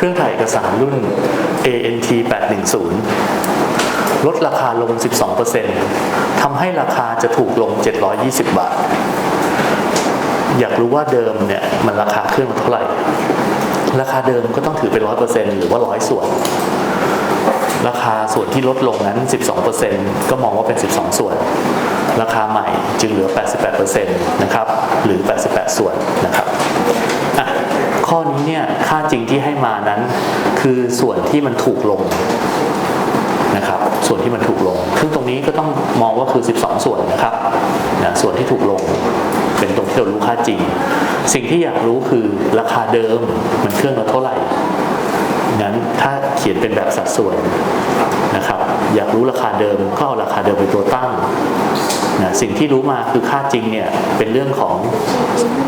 เครื่องถ่ายเอกสารรุ่น ANT 810 ลดราคาลง 12%ทำให้ราคาจะถูกลง 720 บาท อยากรู้ว่าเดิมเนี่ย มันราคาเครื่องเท่าไหร่ ราคาเดิมก็ต้องถือเป็น 100%หรือว่า 100 ส่วน ราคาส่วนที่ลดลงนั้น 12%ก็มองว่าเป็น 12 ส่วน ราคาใหม่จึงเหลือ 88%นะครับ หรือ 88 ส่วนนะครับข้อนี้เนี่ยค่าจริงที่ให้มานั้น คือส่วนที่มันถูกลงนะครับ ส่วนที่มันถูกลง ซึ่งตรงนี้ก็ต้องมองว่าคือ 12 ส่วนนะครับนะส่วนที่ถูกลงเป็นตรงที่เรารู้ค่าจริง สิ่งที่อยากรู้คือราคาเดิมมันเครื่องละเท่าไหร่งั้นถ้าเขียนเป็นแบบสัดส่วนนะครับ อยากรู้ราคาเดิมก็เอาราคาเดิมเป็นตัวตั้งนะสิ่งที่รู้มาคือค่าจริงเนี่ยเป็นเรื่องของ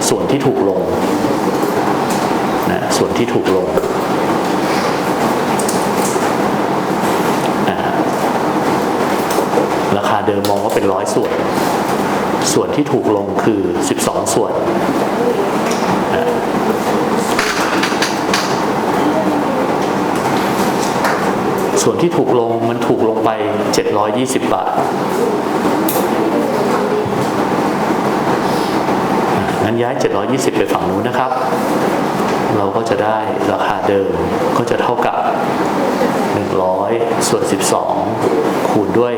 ส่วนที่ถูกลงนะส่วนที่ถูกลงอ่าราคา เดิมมองว่าเป็นร้อยส่วน ส่วนที่ถูกลงคือ 12 ส่วนส่วนที่ถูกลงมันถูกลงไป 720 บาทอ่างั้นย้าย 720 ไปฝั่งนู้นนะครับ เราก็จะได้ราคาเดิมก็จะเท่ากับ 100 ส่วน 12 คูณด้วย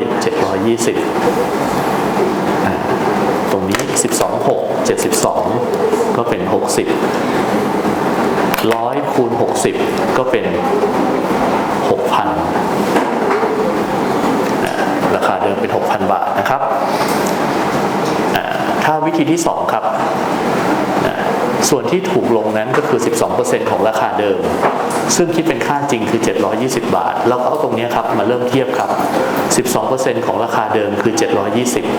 720 ตรงนี้ 12 6 72 ก็เป็น 60 100 คูณ 60 ก็เป็น 6,000 ราคาเดิมเป็น 6,000 บาทนะครับ ถ้าวิธีที่ 2 ครับ ส่วนที่ถูกลงนั้นก็คือ 12%ของราคาเดิม ซึ่งคิดเป็นค่าจริงคือ 720 บาท เราก็เอาตรงนี้ครับมาเริ่มเทียบครับ 12%ของราคาเดิมคือ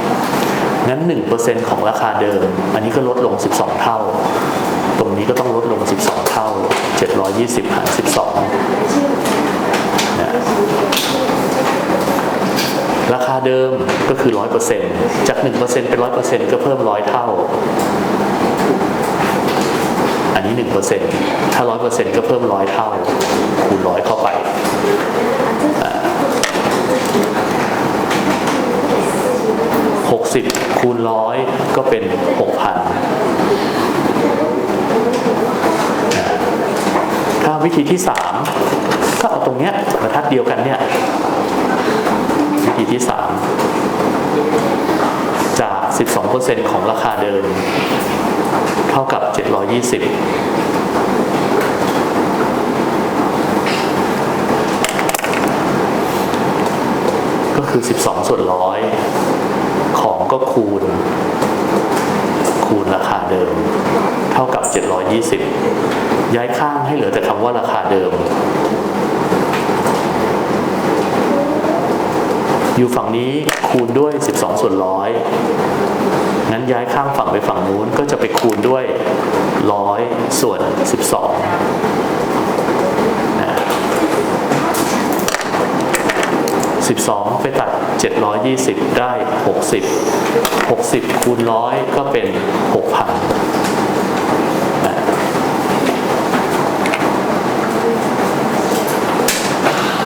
720 งั้น 1%ของราคาเดิม อันนี้ก็ลดลง 12 เท่า ตรงนี้ก็ต้องลดลง 12 เท่า 720 หาร 12นะราคาเดิมก็คือ 100%จาก 1%เป็น 100%ก็เพิ่ม 100 เท่า อันนี้ 1%ถ้า 100%ก็เพิ่ม 100 เท่าคูณ 100 เข้าไปอ่า60 คูณ 100 ก็เป็น 6,000 ถ้าวิธีที่ 3 ก็เอาตรงเนี้ยบรรทัดเดียวกันเนี่ย วิธีที่ 3 จาก 12%ของราคาเดิม เท่ากับ 720 ก็คือ 12 ส่วนร้อยของก็คูณ คูณราคาเดิม เท่ากับ 720 ย้ายข้างให้เหลือแต่คำว่าราคาเดิม อยู่ฝั่งนี้คูณด้วย 12 ส่วนร้อยงั้นย้ายข้างฝั่งไปฝั่งนู้นก็จะไปคูณด้วยร้อยส่วน 12นะ12 ไปตัด 720 ได้ 60 60คูณร้อยก็เป็น 6,000